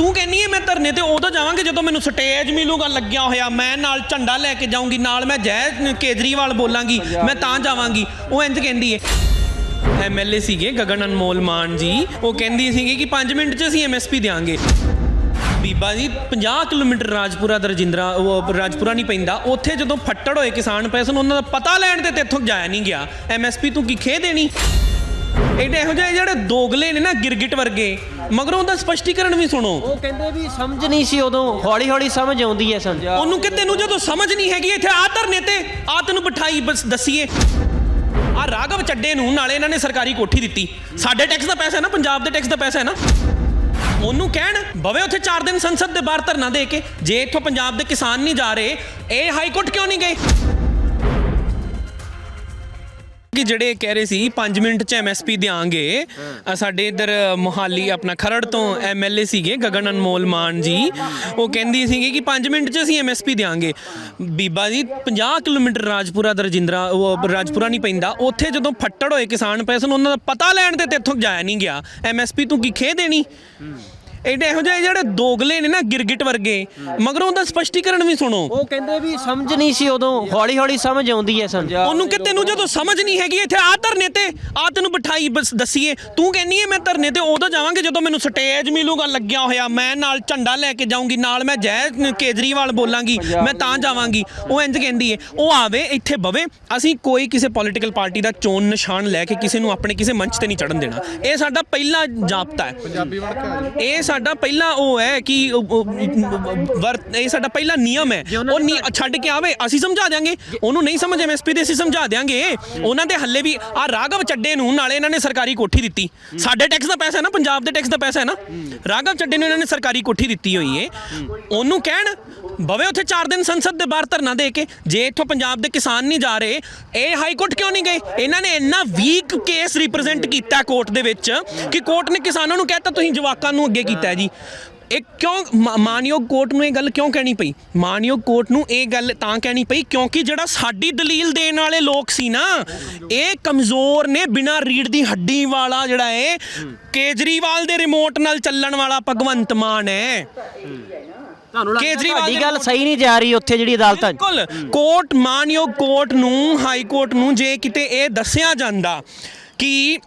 ਤੂੰ ਕਹਿੰਨੀ ਹੈ ਮੈਂ ਧਰਨੇ ਤੇ ਉਦੋਂ ਜਾਵਾਂਗੇ ਜਦੋਂ ਮੈਨੂੰ ਸਟੇਜ ਮਿਲੂਗਾ, ਲੱਗਿਆ ਹੋਇਆ। ਮੈਂ ਨਾਲ ਝੰਡਾ ਲੈ ਕੇ ਜਾਊਂਗੀ, ਨਾਲ ਮੈਂ ਜੈ ਕੇਜਰੀਵਾਲ ਬੋਲਾਂਗੀ, ਮੈਂ ਤਾਂ ਜਾਵਾਂਗੀ। ਉਹ ਇੰਜ ਕਹਿੰਦੀ ਹੈ ਐਮਐਲਏ ਸੀਗੇ ਗਗਨ ਅਨਮੋਲ ਮਾਨ ਜੀ। ਉਹ ਕਹਿੰਦੀ ਸੀਗੀ ਕਿ 5 ਮਿੰਟ 'ਚ ਅਸੀਂ ਐਮਐਸਪੀ ਦੇਵਾਂਗੇ ਬੀਬਾ ਜੀ 50 ਕਿਲੋਮੀਟਰ ਰਾਜਪੁਰਾ ਦਾ ਰਜਿੰਦਰਾ ਉਹ ਰਾਜਪੁਰਾ ਨਹੀਂ ਪੈਂਦਾ। ਉੱਥੇ ਜਦੋਂ ਫੱਟੜ ਹੋਏ ਕਿਸਾਨ ਪਏ ਸਨ ਉਹਨਾਂ ਦਾ ਪਤਾ ਲੈਣ ਤੇ ਤੇਥੋਂ ਜਾਇਆ ਨਹੀਂ ਗਿਆ। ਐਮਐਸਪੀ ਤੂੰ ਕੀ ਖੇ ਦੇਣੀ? ਇਹਦੇ ਇਹੋ ਜਿਹੇ ਜਿਹੜੇ ਦੋਗਲੇ ਨੇ ਨਾ ਗਿਰਗਿਟ ਵਰਗੇ। ਮਗਰੋਂ ਉਹਦਾ ਸਪਸ਼ਟੀਕਰਨ ਵੀ ਸੁਣੋ। ਉਹ ਕਹਿੰਦੇ ਵੀ ਸਮਝ ਨਹੀਂ ਸੀ ਉਦੋਂ। ਹੌਲੀ ਹੌਲੀ ਸਮਝ ਆਉਂਦੀ ਹੈ ਸਮਝ ਉਹਨੂੰ ਕਿ ਤੈਨੂੰ ਜਦੋਂ ਸਮਝ ਨਹੀਂ ਹੈਗੀ ਇੱਥੇ ਆ ਧਰਨੇ ਤੇ ਆ ਤੈਨੂੰ ਬਿਠਾਈ ਬਸ ਦੱਸੀਏ। ਆ ਰਾਘਵ ਚੱਡੇ ਨੂੰ ਨਾਲੇ ਇਹਨਾਂ ਨੇ ਸਰਕਾਰੀ ਕੋਠੀ ਦਿੱਤੀ। ਸਾਡੇ ਟੈਕਸ ਦਾ ਪੈਸਾ ਹੈ ਨਾ ਪੰਜਾਬ ਦੇ ਟੈਕਸ ਦਾ ਪੈਸਾ ਹੈ ਨਾ। ਉਹਨੂੰ ਕਹਿਣ ਬਵੇ ਉੱਥੇ 4 ਦਿਨ ਸੰਸਦ ਦੇ ਬਾਹਰ ਧਰਨਾ ਦੇ ਕੇ ਜੇ ਇੱਥੋਂ ਪੰਜਾਬ ਦੇ ਕਿਸਾਨ ਨਹੀਂ ਜਾ ਰਹੇ ਇਹ ਹਾਈ ਕੋਰਟ ਕਿਉਂ ਨਹੀਂ ਗਏ? ਕਿ ਜਿਹੜੇ ਕਹਿ ਰਹੇ ਸੀ 5 ਮਿੰਟ ਚ ਐਮਐਸਪੀ ਦੇਾਂਗੇ ਸਾਡੇ ਇਧਰ ਮੋਹਾਲੀ ਆਪਣਾ ਖਰੜ ਤੋਂ ਐਮਐਲਏ ਸੀਗੇ, ਗਗਨ ਅਨਮੋਲ ਮਾਨ ਜੀ। ਉਹ ਕਹਿੰਦੀ ਸੀਗੇ ਕਿ 5 ਮਿੰਟ ਚ ਅਸੀਂ ਐਮਐਸਪੀ ਦੇਾਂਗੇ ਬੀਬਾ ਜੀ 50 ਕਿਲੋਮੀਟਰ ਰਾਜਪੁਰਾ ਦਾ ਰਜਿੰਦਰਾ ਉਹ ਰਾਜਪੁਰਾ ਨਹੀਂ ਪੈਂਦਾ। ਉੱਥੇ ਜਦੋਂ ਫੱਟੜ ਹੋਏ ਕਿਸਾਨ ਪਏ ਸਨ ਉਹਨਾਂ ਦਾ ਪਤਾ ਲੈਣ ਤੇ ਤੇਥੋਂ ਜਾਇਆ ਨਹੀਂ ਗਿਆ। ਐਮਐਸਪੀ ਤੂੰ ਕੀ ਖੇ ਦੇਣੀ? ਇਹਦੇ ਇਹੋ ਜਿਹੇ ਜਿਹੜੇ ਦੋਗਲੇ ਨੇ ਨਾ ਗਿਰਗਿਟ ਵਰਗੇ ਮਗਰੋਂ ਉਹਦਾ ਸਪਸ਼ਟੀਕਰਨ ਵੀ ਸੁਣੋ। ਉਹ ਕਹਿੰਦੇ ਵੀ ਸਮਝ ਨਹੀਂ ਸੀ ਉਦੋਂ ਹੌਲੀ ਹੌਲੀ ਸਮਝ ਆਉਂਦੀ ਹੈ ਸਮਝ ਉਹਨੂੰ ਕਿ ਤੈਨੂੰ ਜਦੋਂ ਸਮਝ ਨਹੀਂ ਹੈਗੀ ਇੱਥੇ ਆ ਧਰਨੇ ਤੇ ਆ ਤੈਨੂੰ ਬਿਠਾਈ ਬਸ ਦੱਸੀਏ ਤੂੰ ਕਹਿੰਨੀ ਹੈ ਮੈਂ ਧਰਨੇ ਤੇ ਉਦੋਂ ਜਾਵਾਂਗੇ ਜਦੋਂ ਮੈਨੂੰ ਸਟੇਜ ਮਿਲੂਗਾ ਲੱਗਿਆ ਹੋਇਆ ਮੈਂ ਨਾਲ ਝੰਡਾ ਲੈ ਕੇ ਜਾਊਂਗੀ ਨਾਲ ਮੈਂ ਜੈ ਕੇਜਰੀਵਾਲ ਬੋਲਾਂਗੀ ਮੈਂ ਤਾਂ ਜਾਵਾਂਗੀ। ਉਹ ਇੰਜ ਕਹਿੰਦੀ ਹੈ ਉਹ ਆਵੇ ਇੱਥੇ ਬਵੇ ਅਸੀਂ ਕੋਈ ਕਿਸੇ ਪੋਲੀਟੀਕਲ ਪਾਰਟੀ ਦਾ ਚੋਣ ਨਿਸ਼ਾਨ ਲੈ ਕੇ ਕਿਸੇ ਨੂੰ ਆਪਣੇ ਕਿਸੇ ਮੰਚ ਤੇ ਨਹੀਂ ਚੜਨ ਦੇਣਾ। ਇਹ ਸਾਡਾ ਪਹਿਲਾ ਜਾਬਤਾ ਹੈ? ਇਹ ਸਾਡਾ ਪਹਿਲਾ ਉਹ ਹੈ ਕਿ ਉਹ- ਉਹ ਵਰ- ਇਹ ਸਾਡਾ ਪਹਿਲਾ ਨਿਯਮ ਹੈ। ਉਹ ਨੀ ਛੱਡ ਕੇ ਆਵੇ ਅਸੀਂ ਸਮਝਾ ਦਿਆਂਗੇ। ਉਹਨੂੰ ਨਹੀਂ ਸਮਝ ਐਮਐਸਪੀ ਦੇ ਅਸੀਂ ਸਮਝਾ ਦਿਆਂਗੇ। ਉਹਨਾਂ ਦੇ ਹੱਲੇ ਵੀ ਆ ਰਾਘਵ ਚੱਡੇ ਨੂੰ ਨਾਲੇ ਇਹਨਾਂ ਨੇ ਸਰਕਾਰੀ ਕੋਠੀ ਦਿੱਤੀ। ਸਾਡੇ ਟੈਕਸ ਦਾ ਪੈਸਾ ਹੈ ਨਾ ਪੰਜਾਬ ਦੇ ਟੈਕਸ ਦਾ ਪੈਸਾ ਹੈ ਨਾ। ਰਾਘਵ ਚੱਡੇ ਨੂੰ ਇਹਨਾਂ ਨੇ ਸਰਕਾਰੀ ਕੋਠੀ ਦਿੱਤੀ ਹੋਈ ਹੈ। ਉਹਨੂੰ ਕਹਿਣ ਬਵੇ ਉੱਥੇ 4 ਦਿਨ ਸੰਸਦ ਦੇ ਬਾਹਰ ਧਰਨਾ ਦੇ ਕੇ ਜੇ ਇੱਥੋਂ ਪੰਜਾਬ ਦੇ ਕਿਸਾਨ ਨਹੀਂ ਜਾ ਰਹੇ ਇਹ ਹਾਈ ਕੋਰਟ ਕਿਉਂ ਨਹੀਂ ਗਏ? ਇਹਨਾਂ ਨੇ ਇੰਨਾ ਵੀਕ ਕੇਸ ਰਿਪਰੈਜ਼ੈਂਟ ਕੀਤਾ ਕੋਰਟ ਦੇ ਵਿੱਚ ਕਿ ਕੋਰਟ ਨੇ ਕਿਸਾਨਾਂ ਨੂੰ ਕਹਿਤਾ ਤੁਸੀਂ ਜਵਾਕਾਂ ਨੂੰ ਅੱਗੇ ਕੀਤਾ ਹੈ ਜੀ। ਇਹ ਕਿਉਂ ਮਾਨਯੋਗ ਕੋਰਟ ਨੂੰ ਇਹ ਗੱਲ ਕਿਉਂ ਕਹਿਣੀ ਪਈ? ਮਾਨਯੋਗ ਕੋਰਟ ਨੂੰ ਇਹ ਗੱਲ ਤਾਂ ਕਹਿਣੀ ਪਈ ਕਿਉਂਕਿ ਜਿਹੜਾ ਸਾਡੀ ਦਲੀਲ ਦੇਣ ਵਾਲੇ ਲੋਕ ਸੀ ਨਾ ਇਹ ਕਮਜ਼ੋਰ ਨੇ ਬਿਨਾਂ ਰੀੜ ਦੀ ਹੱਡੀ ਵਾਲਾ ਜਿਹੜਾ ਹੈ ਕੇਜਰੀਵਾਲ ਦੇ ਰਿਮੋਟ ਨਾਲ ਚੱਲਣ ਵਾਲਾ ਭਗਵੰਤ ਮਾਨ ਹੈ। ਤੁਹਾਨੂੰ ਲੱਗਦਾ ਕੇਜਰੀਵਾਲ ਤੁਹਾਡੀ ਦੇ ਗੱਲ ਸਹੀ ਨਹੀਂ ਜਾ ਰਹੀ ਉੱਥੇ ਜਿਹੜੀ ਅਦਾਲਤਾਂ ਬਿਲਕੁਲ। ਕੋਰਟ ਮਾਨਯੋਗ ਕੋਰਟ ਨੂੰ ਹਾਈ ਕੋਰਟ ਨੂੰ ਜੇ ਕਿਤੇ ਇਹ ਦੱਸਿਆ ਜਾਂਦਾ ਕਿ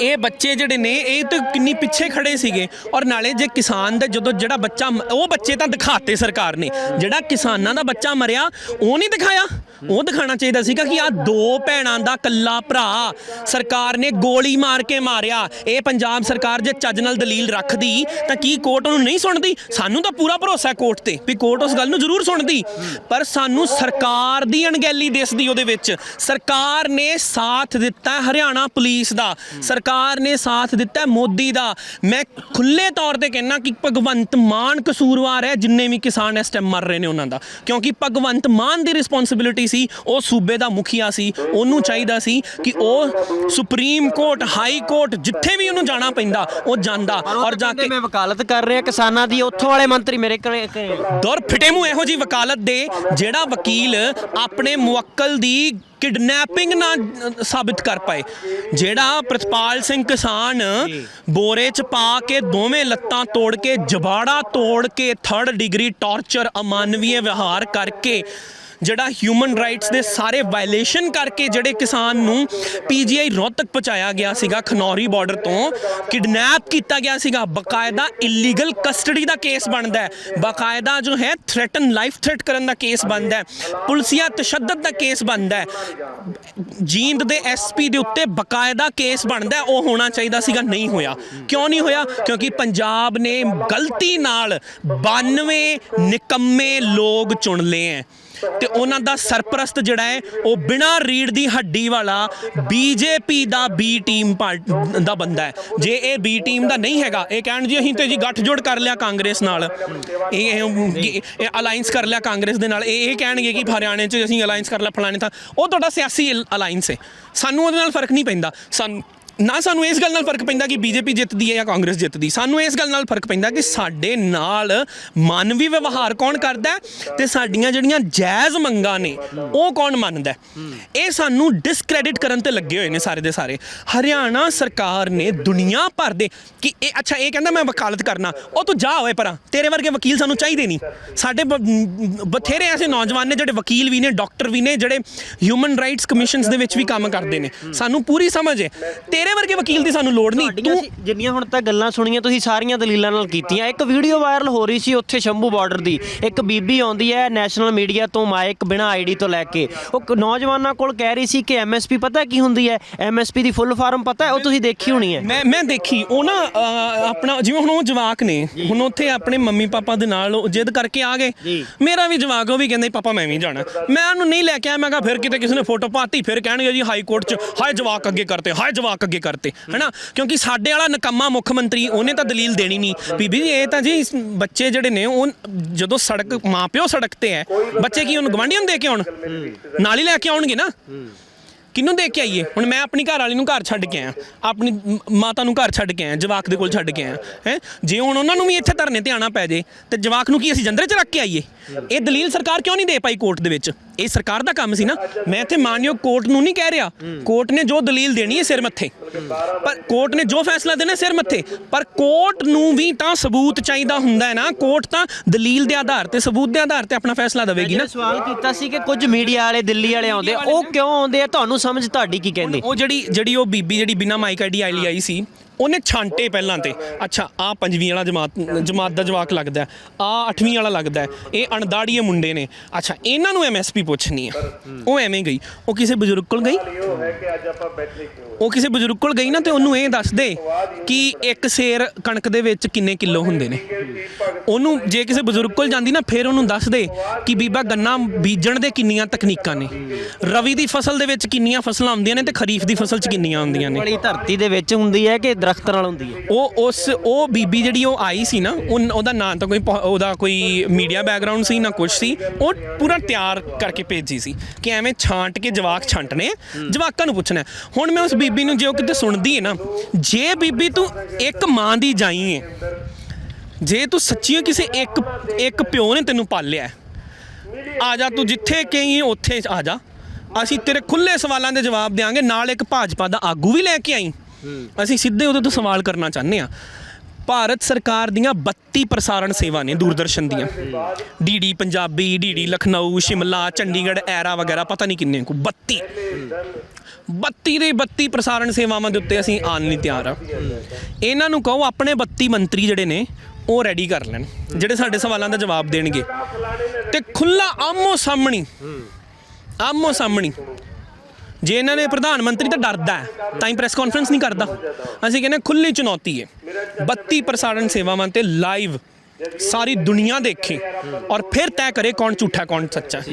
ਇਹ ਬੱਚੇ ਜਿਹੜੇ ਨੇ, ਇਹ ਤਾਂ ਕਿੰਨੀ ਪਿੱਛੇ ਖੜੇ ਸੀਗੇ। ਔਰ ਨਾਲੇ ਜੇ ਕਿਸਾਨ ਦਾ ਜਦੋਂ ਜਿਹੜਾ ਬੱਚਾ ਉਹ ਬੱਚੇ ਤਾਂ ਦਿਖਾਤੇ ਸਰਕਾਰ ਨੇ। ਜਿਹੜਾ ਕਿਸਾਨਾਂ ਦਾ ਬੱਚਾ ਮਰਿਆ, ਉਹ ਨਹੀਂ ਦਿਖਾਇਆ। ਉਹ ਦਿਖਾਣਾ ਚਾਹੀਦਾ ਸੀਗਾ ਕਿ ਆ ਦੋ ਭੈਣਾਂ ਦਾ ਕੱਲਾ ਭਰਾ ਸਰਕਾਰ ਨੇ ਗੋਲੀ ਮਾਰ ਕੇ ਮਾਰਿਆ। ਇਹ ਪੰਜਾਬ ਸਰਕਾਰ ਜੇ ਚੱਜ ਨਾਲ ਦਲੀਲ ਰੱਖਦੀ, ਤਾਂ ਕੀ ਕੋਰਟ ਉਹਨੂੰ ਨਹੀਂ ਸੁਣਦੀ? ਸਾਨੂੰ ਤਾਂ ਪੂਰਾ ਭਰੋਸਾ ਹੈ ਕੋਰਟ ਤੇ ਵੀ ਕੋਰਟ ਉਸ ਗੱਲ ਨੂੰ ਜ਼ਰੂਰ ਸੁਣਦੀ। ਪਰ ਸਾਨੂੰ ਸਰਕਾਰ ਦੀ ਅਣਗਹਿਲੀ ਦਿਸਦੀ ਉਹਦੇ ਵਿੱਚ। ਸਰਕਾਰ ਨੇ ਸਾਥ ਦਿੱਤਾ ਹਰਿਆਣਾ ਪੁਲਿਸ ਦਾ। ਸਰਕਾਰ ਨੇ ਸਾਥ ਦਿੱਤਾ ਮੋਦੀ ਦਾ। ਮੈਂ ਖੁੱਲੇ ਤੌਰ ਤੇ ਕਹਿਣਾ ਕਿ ਭਗਵੰਤ ਮਾਨ ਕਸੂਰਵਾਰ ਹੈ, ਜਿੰਨੇ ਵੀ ਕਿਸਾਨ ਇਸ ਟਾਈਮ ਮਰ ਰਹੇ ਨੇ ਉਹਨਾਂ ਦਾ। ਕਿਉਂਕਿ ਭਗਵੰਤ ਮਾਨ ਦੀ ਰਿਸਪੌਂਸਿਬਿਲਿਟੀ ਸੀ ਉਹ ਸੂਬੇ ਦਾ ਮੁਖੀਆ ਸੀ। ਉਹਨੂੰ ਚਾਹੀਦਾ ਸੀ ਕਿ ਉਹ ਸੁਪਰੀਮ ਕੋਰਟ ਹਾਈ ਕੋਰਟ ਜਿੱਥੇ ਵੀ ਉਹਨੂੰ ਜਾਣਾ ਪੈਂਦਾ ਉਹ ਜਾਂਦਾ। ਔਰ ਜਾ ਕੇ ਮੈਂ ਵਕਾਲਤ ਕਰ ਰਿਹਾ ਕਿਸਾਨਾਂ ਦੀ ਉੱਥੋਂ ਵਾਲੇ ਮੰਤਰੀ ਮੇਰੇ ਕੋਲ ਦੌਰ ਫਿਟੇ ਮੂੰਹ ਇਹੋ ਜੀ ਵਕਾਲਤ ਦੇ ਜਿਹੜਾ ਵਕੀਲ ਆਪਣੇ ਮੁਵੱਕਲ ਦੀ ਕਿਡਨੈਪਿੰਗ ਨਾ ਸਾਬਿਤ ਕਰ ਪਾਏ। ਜਿਹੜਾ ਪ੍ਰਤਪਾਲ ਸਿੰਘ ਕਿਸਾਨ ਬੋਰੇ ਚ ਪਾ ਕੇ ਦੋਵੇਂ ਲੱਤਾਂ ਤੋੜ ਕੇ ਜਬਾੜਾ ਤੋੜ ਕੇ ਥਰਡ ਡਿਗਰੀ ਟਾਰਚਰ ਅਮਾਨਵੀय ਵਿਹਾਰ ਕਰਕੇ ਜਿਹੜਾ ਹਿਊਮਨ ਰਾਈਟਸ ਦੇ ਸਾਰੇ ਵਾਇਲੇਸ਼ਨ ਕਰਕੇ ਜਿਹੜੇ ਕਿਸਾਨ ਨੂੰ ਪੀਜੀਆਈ ਰੋਹਤਕ ਪਹੁੰਚਾਇਆ ਗਿਆ ਸੀਗਾ ਖਨੌਰੀ ਬਾਰਡਰ ਤੋਂ ਕਿਡਨੈਪ ਕੀਤਾ ਗਿਆ ਸੀਗਾ। ਬਕਾਇਦਾ ਇਲੀਗਲ ਕਸਟਡੀ ਦਾ ਕੇਸ ਬਣਦਾ ਹੈ। ਬਕਾਇਦਾ ਜੋ ਹੈ ਥ੍ਰੈਟਨ ਲਾਈਫ ਥ੍ਰੈਟ ਕਰਨ ਦਾ ਕੇਸ ਬਣਦਾ ਹੈ। ਪੁਲਸੀਆ ਤਸ਼ੱਦਦ ਦਾ ਕੇਸ ਬਣਦਾ ਹੈ। ਜੀਂਦ ਦੇ ਐਸਪੀ ਦੇ ਉੱਤੇ ਬਕਾਇਦਾ ਕੇਸ ਬਣਦਾ ਹੈ, ਉਹ ਹੋਣਾ ਚਾਹੀਦਾ ਸੀਗਾ ਨਹੀਂ ਹੋਇਆ। ਕਿਉਂ ਨਹੀਂ ਹੋਇਆ? ਕਿਉਂਕਿ ਪੰਜਾਬ ਨੇ ਗਲਤੀ ਨਾਲ 92 ਨਿਕੰਮੇ ਲੋਕ ਚੁਣ ਲਏ ਹੈ। ਤੇ ਉਹਨਾਂ ਦਾ ਸਰਪ੍ਰਸਤ ਜਿਹੜਾ ਹੈ, ਉਹ ਬਿਨਾਂ ਰੀੜ ਦੀ ਹੱਡੀ ਵਾਲਾ ਬੀਜੇਪੀ ਦਾ ਬੀ ਟੀਮ ਪਾਰਟ- ਦਾ ਬੰਦਾ ਹੈ। ਜੇ ਇਹ ਬੀ ਟੀਮ ਦਾ ਨਹੀਂ ਹੈਗਾ, ਇਹ ਕਹਿਣ ਜੀ ਅਸੀਂ ਤੇ ਜੀ ਗੱਠਜੋੜ ਕਰ ਲਿਆ ਕਾਂਗਰਸ ਨਾਲ। ਇਹ ਇਹ ਅਲਾਈਅੰਸ ਕਰ ਲਿਆ ਕਾਂਗਰਸ ਦੇ ਨਾਲ। ਇਹ ਇਹ ਕਹਿਣਗੇ ਕਿ ਹਰਿਆਣੇ 'ਚ ਅਸੀਂ ਅਲਾਈਅੰਸ ਕਰ ਲਿਆ, ਫਲਾਣੇ ਤਾਂ ਉਹ ਤੁਹਾਡਾ ਸਿਆਸੀ ਅਲਾਈਅੰਸ ਹੈ। ਸਾਨੂੰ ਉਹਦੇ ਨਾਲ ਫ਼ਰਕ ਨਹੀਂ ਪੈਂਦਾ। ਸਾਨੂੰ ਨਾ ਸਾਨੂੰ ਇਸ ਗੱਲ ਨਾਲ ਫ਼ਰਕ ਪੈਂਦਾ ਕਿ ਬੀਜੇਪੀ ਜਿੱਤਦੀ ਹੈ ਜਾਂ ਕਾਂਗਰਸ ਜਿੱਤਦੀ। ਸਾਨੂੰ ਇਸ ਗੱਲ ਨਾਲ ਫ਼ਰਕ ਪੈਂਦਾ ਕਿ ਸਾਡੇ ਨਾਲ ਮਾਨਵੀ ਵਿਵਹਾਰ ਕੌਣ ਕਰਦਾ ਹੈ ਤੇ ਸਾਡੀਆਂ ਜਿਹੜੀਆਂ ਜਾਇਜ਼ ਮੰਗਾਂ ਨੇ, ਉਹ ਕੌਣ ਮੰਨਦਾ ਇਹ ਸਾਨੂੰ ਡਿਸਕ੍ਰੈਡਿਟ ਕਰਨ ਤੇ ਲੱਗੇ ਹੋਏ ਨੇ ਸਾਰੇ ਦੇ ਸਾਰੇ। ਹਰਿਆਣਾ ਸਰਕਾਰ ਨੇ ਦੁਨੀਆ ਭਰ ਦੇ ਕਿ ਇਹ, ਅੱਛਾ, ਇਹ ਕਹਿੰਦਾ ਮੈਂ ਵਕਾਲਤ ਕਰਨਾ। ਉਹ ਤੂੰ ਜਾ ਹੋਏ ਪਰਾਂ, ਤੇਰੇ ਵਰਗੇ ਵਕੀਲ ਸਾਨੂੰ ਚਾਹੀਦੇ ਨਹੀਂ। ਸਾਡੇ ਬ- ਬਥੇਰੇ ਐਸੇ ਨੌਜਵਾਨ ਨੇ ਜਿਹੜੇ ਵਕੀਲ ਵੀ ਨੇ, ਡਾਕਟਰ ਵੀ ਨੇ, ਜਿਹੜੇ ਹਿਊਮਨ ਰਾਈਟਸ ਕਮਿਸ਼ਨਸ ਦੇ ਵਿੱਚ ਵੀ ਕੰਮ ਕਰਦੇ ਨੇ। ਸਾਨੂੰ ਪੂਰੀ ਸਮਝ ਹੈ। ਤੇਰੇ ਵਰਗੇ ਵਕੀਲ ਦੀ ਸਾਨੂੰ ਲੋੜ ਨਹੀਂ। ਤੂੰ ਜਿੰਨੀਆਂ ਹੁਣ ਤੱਕ ਗੱਲਾਂ ਸੁਣੀਆਂ ਤੁਸੀਂ ਸਾਰੀਆਂ ਦਲੀਲਾਂ ਨਾਲ ਕੀਤੀਆਂ। ਇੱਕ ਵੀਡੀਓ ਵਾਇਰਲ ਹੋ ਰਹੀ ਸੀ ਉੱਥੇ ਸ਼ੰਭੂ ਬਾਰਡਰ ਦੀ। ਇੱਕ ਬੀਬੀ ਆਉਂਦੀ ਹੈ ਨੈਸ਼ਨਲ ਮੀਡੀਆ ਤੋਂ ਮਾਈਕ ਬਿਨਾ ਆਈਡੀ ਤੋਂ ਲੈ ਕੇ। ਉਹ ਕ- ਨੌਜਵਾਨਾਂ ਕੋਲ ਕਹਿ ਰਹੀ ਸੀ ਕਿ ਐਮਐਸਪੀ ਪਤਾ ਕੀ ਹੁੰਦੀ ਹੈ? ਐਮਐਸਪੀ ਦੀ ਫੁੱਲ ਫਾਰਮ ਪਤਾ ਹੈ? ਉਹ ਤੁਸੀਂ ਦੇਖੀ ਹੋਣੀ ਹੈ। ਮੈਂ ਮੈਂ ਦੇਖੀ। ਉਹ ਨਾ ਅਹ, ਆਪਣਾ ਜਿਵੇਂ ਹੁਣ ਉਹ ਜਵਾਕ ਨੇ ਹੁਣ ਉੱਥੇ ਆਪਣੇ ਮੰਮੀ ਪਾਪਾ ਦੇ ਨਾਲ ਉਹ ਜਿੱਦ ਕਰਕੇ ਆ ਗਏ। ਮੇਰਾ ਵੀ ਜਵਾਕ ਉਹ ਵੀ ਕਹਿੰਦਾ ਪਾਪਾ ਮੈਂ ਵੀ ਜਾਣਾ। ਮੈਂ ਉਹਨੂੰ ਨਹੀਂ ਲੈ ਕੇ ਆਇਆ ਮੈਂ ਕਿਹਾ ਫਿਰ ਕਿਤੇ ਕਿਸੇ ਨੇ ਫੋਟੋ ਪਾਤੀ ਫਿਰ ਕਹਿਣਗੇ ਜੀ ਹਾਈ ਕੋਰਟ 'ਚ ਹਾਏ ਜਵਾਕ ਅੱਗੇ ਕਰਤੇ ਹਾਏ ਜਵਾਕ ਅੱਗੇ ਕਰਤੇ, ਹੈਨਾ? ਕਿਉਂਕਿ ਸਾਡੇ ਵਾਲਾ ਨਕੰਮਾ ਮੁੱਖ ਮੰਤਰੀ, ਉਹਨੇ ਤਾਂ ਦਲੀਲ ਦੇਣੀ ਨਹੀਂ। ਬੀਬੀ ਜੀ, ਇਹ ਤਾਂ ਜੀ ਬੱਚੇ ਜਿਹੜੇ ਨੇ, ਉਹ ਜਦੋਂ ਸੜਕ, ਮਾਪਿਓ ਸੜਕ ਤੇ ਹੈ, ਬੱਚੇ ਕੀ ਉਹਨੂੰ ਗਵਾਂਢੀਆਂ ਨੂੰ ਦੇ ਕੇ ਆਉਣ? ਨਾਲ ਹੀ ਲੈ ਕੇ ਆਉਣਗੇ ਨਾ? ਕਿਹਨੂੰ ਦੇਖ ਕੇ ਆਈਏ? ਹੁਣ ਮੈਂ ਆਪਣੀ ਘਰ ਵਾਲੀ ਨੂੰ ਘਰ ਛੱਡ ਕੇ ਆਇਆ। ਆਪਣੀ ਮਾਤਾ ਨੂੰ ਘਰ ਛੱਡ ਕੇ ਆਇਆ, ਜਵਾਕ ਦੇ ਕੋਲ ਛੱਡ ਕੇ ਆਇਆ, ਹੈ? ਜੇ ਹੁਣ ਉਹਨਾਂ ਨੂੰ ਵੀ ਇੱਥੇ ਧਰਨੇ ਤੇ ਆਣਾ ਪੈ ਜੇ, ਤੇ ਜਵਾਕ ਨੂੰ ਕੀ ਅਸੀਂ ਜੰਦਰੇ 'ਚ ਰੱਖ ਕੇ ਆਈਏ? ਇਹ ਦਲੀਲ ਸਰਕਾਰ ਕਿਉਂ ਨਹੀਂ ਦੇ ਪਾਈ ਕੋਰਟ ਦੇ ਵਿੱਚ? ਇਹ ਸਰਕਾਰ ਦਾ ਕੰਮ ਸੀ ਨਾ। ਮੈਂ ਇੱਥੇ ਮਾਨਯੋਗ ਕੋਰਟ ਨੂੰ ਨਹੀਂ ਕਹਿ ਰਿਹਾ। ਕੋਰਟ ਨੇ ਜੋ ਦਲੀਲ ਦੇਣੀ ਹੈ ਸਿਰ ਮੱਥੇ। ਪਰ ਕੋਰਟ ਨੇ ਜੋ ਫੈਸਲਾ ਦੇਣਾ ਸਿਰ ਮੱਥੇ। ਪਰ ਕੋਰਟ ਨੂੰ ਵੀ ਤਾਂ ਸਬੂਤ ਚਾਹੀਦਾ ਹੁੰਦਾ ਹੈ ਨਾ। ਕੋਰਟ ਤਾਂ ਦਲੀਲ ਦੇ ਆਧਾਰ ਤੇ ਸਬੂਤ ਦੇ ਆਧਾਰ ਤੇ ਆਪਣਾ ਫੈਸਲਾ ਦੇਵੇਗੀ ਨਾ। ਸਵਾਲ ਕੀਤਾ ਸੀ ਕਿ ਕੁਝ ਮੀਡੀਆ ਵਾਲੇ ਦਿੱਲੀ ਵਾਲੇ ਆਉਂਦੇ ਉਹ ਕਿਉਂ ਆਉਂਦੇ ਆ? ਤੁਹਾਨੂੰ ਸਮਝ ਤੁਹਾਡੀ ਕੀ ਕਹਿੰਦੇ? ਉਹ ਜਿਹੜੀ ਜਿਹੜੀ ਉਹ ਬੀਬੀ ਜਿਹੜੀ ਬਿਨਾ ਮਾਈਕ ਆਈਡੀ ਆਈ ਆਈ ਸੀ ਉਹਨੇ ਛਾਂਟੇ ਪਹਿਲਾਂ ਤੇ। ਅੱਛਾ ਆ ਪੰਜਵੀਂ ਵਾਲਾ ਜਮਾਤ ਜਮਾਤ ਦਾ ਜਵਾਕ ਲੱਗਦਾ ਆ ਅੱਠਵੀਂ ਵਾਲਾ ਲੱਗਦਾ ਇਹ ਅਣਦਾੜੀਏ ਮੁੰਡੇ ਨੇ। ਅੱਛਾ ਇਹਨਾਂ ਨੂੰ ਐਮਐਸਪੀ ਪੁੱਛਣੀ ਆ ਉਹ ਐਵੇਂ ਗਈ। ਉਹ ਕਿਸੇ ਬਜ਼ੁਰਗ ਕੋਲ ਗਈ। ਉਹ ਕਿਸੇ ਬਜ਼ੁਰਗ ਕੋਲ ਗਈ ਨਾ ਤੇ ਉਹਨੂੰ ਇਹ ਦੱਸ ਦੇ ਕਿ ਇੱਕ ਸੇਰ ਕਣਕ ਦੇ ਵਿੱਚ ਕਿੰਨੇ ਕਿਲੋ ਹੁੰਦੇ ਨੇ। ਉਹਨੂੰ ਜੇ ਕਿਸੇ ਬਜ਼ੁਰਗ ਕੋਲ ਜਾਂਦੀ ਨਾ ਫਿਰ ਉਹਨੂੰ ਦੱਸ ਦੇ ਕਿ ਬੀਬਾ ਗੰਨਾ ਬੀਜਣ ਦੇ ਕਿੰਨੀਆਂ ਤਕਨੀਕਾਂ ਨੇ। ਰਵੀ ਦੀ ਫਸਲ ਦੇ ਵਿੱਚ ਕਿੰਨੀਆਂ ਫਸਲਾਂ ਹੁੰਦੀਆਂ ਨੇ ਤੇ ਖਰੀਫ ਦੀ ਫਸਲ 'ਚ ਕਿੰਨੀਆਂ ਹੁੰਦੀਆਂ ਨੇ। ਵਾਲੀ ਧਰਤੀ ਦੇ ਵਿੱਚ ਹੁੰਦੀ ਹੈ ਕਿ ਦਰਖਤਾਂ ਨਾਲ ਹੁੰਦੀ ਹੈ ਉਹ ਉਸ ਉਹ ਬੀਬੀ ਜਿਹੜੀ ਉਹ ਆਈ ਸੀ ਨਾ ਉਹ- ਉਹਦਾ ਨਾਂ ਤਾਂ ਕੋਈ ਪ- ਉਹਦਾ ਕੋਈ ਮੀਡੀਆ ਬੈਕਗ੍ਰਾਉਂਡ ਸੀ ਨਾ ਕੁਝ ਸੀ ਉਹ ਪੂਰਾ ਤਿਆਰ ਕਰਕੇ ਭੇਜੀ ਸੀ ਕਿ ਐਵੇਂ ਛਾਂਟ ਕੇ ਜਵਾਕ ਛਾਂਟਣੇ ਆ, ਜਵਾਕਾਂ ਨੂੰ ਪੁੱਛਣਾ ਹੈ। ਹੁਣ ਮੈਂ ਉਸ ਬੀਬੀ ਨੂੰ ਜੇ ਉਹ ਕਿਤੇ ਸੁਣਦੀ ਹੈ ਨਾ ਜੇ ਬੀਬੀ ਤੂੰ ਇੱਕ ਮਾਂ ਦੀ ਜਾਈ ਹੈ ਜੇ ਤੂੰ ਸੱਚੀਓ ਕਿਸੇ ਇੱਕ ਇੱਕ ਪਿਓ ਨੇ ਤੈਨੂੰ ਪਾਲਿਆ ਹੈ, ਆ ਜਾ ਤੂੰ ਜਿੱਥੇ ਕਹੀਂ ਉੱਥੇ ਆ ਜਾ ਅਸੀਂ ਤੇਰੇ ਖੁੱਲੇ ਸਵਾਲਾਂ ਦੇ ਜਵਾਬ ਦੇਾਂਗੇ ਨਾਲ ਇੱਕ ਭਾਜਪਾ ਦਾ ਆਗੂ ਵੀ ਲੈ ਕੇ ਆਈ ਅਸੀਂ ਸਿੱਧੇ ਉਹਦੇ ਤੋਂ ਸਵਾਲ ਕਰਨਾ ਚਾਹੁੰਦੇ ਆ ਭਾਰਤ ਸਰਕਾਰ ਦੀਆਂ 32 ਪ੍ਰਸਾਰਣ ਸੇਵਾ ਨੇ ਦੂਰਦਰਸ਼ਨ ਦੀਆਂ। ਡੀਡੀ ਪੰਜਾਬੀ ਡੀਡੀ ਲਖਨਊ, ਸ਼ਿਮਲਾ, ਚੰਡੀਗੜ੍ਹ, ਐਰਾ ਵਗੈਰਾ, ਪਤਾ ਨਹੀਂ ਕਿੰਨੇ ਕੋ 32 32 ਦੇ 32 ਪ੍ਰਸਾਰਣ ਸੇਵਾਵਾਂ ਦੇ ਉੱਤੇ ਅਸੀਂ ਆਉਣ ਲਈ ਤਿਆਰ ਆ ਇਹਨਾਂ ਨੂੰ ਕਹੋ, ਆਪਣੇ 32 ਮੰਤਰੀ ਜਿਹੜੇ ਨੇ, ਉਹ ਰੈਡੀ ਕਰ ਲੈਣ। ਜਿਹੜੇ ਸਾਡੇ ਸਵਾਲਾਂ ਦਾ ਜਵਾਬ ਦੇਣਗੇ। ਤੇ ਖੁੱਲਾ ਆਮੋ ਸਾਹਮਣੀ ਆਮੋ ਸਾਹਮਣੀ ਜੇ ਇਹਨਾਂ ਨੇ ਪ੍ਰਧਾਨ ਮੰਤਰੀ ਤਾਂ ਡਰਦਾ ਹੈ, ਤਾਂ ਹੀ ਪ੍ਰੈਸ ਕਾਨਫਰੰਸ ਨਹੀਂ ਕਰਦਾ। ਅਸੀਂ ਕਹਿੰਦੇ ਖੁੱਲੀ ਚੁਣੌਤੀ ਹੈ। 32 ਪ੍ਰਸਾਰਣ ਸੇਵਾਵਾਂ ਤੇ ਲਾਈਵ ਸਾਰੀ ਦੁਨੀਆ ਦੇਖੇ ਔਰ ਫਿਰ ਤੈਅ ਕਰੇ ਕੌਣ ਝੂਠਾ, ਕੌਣ ਸੱਚਾ।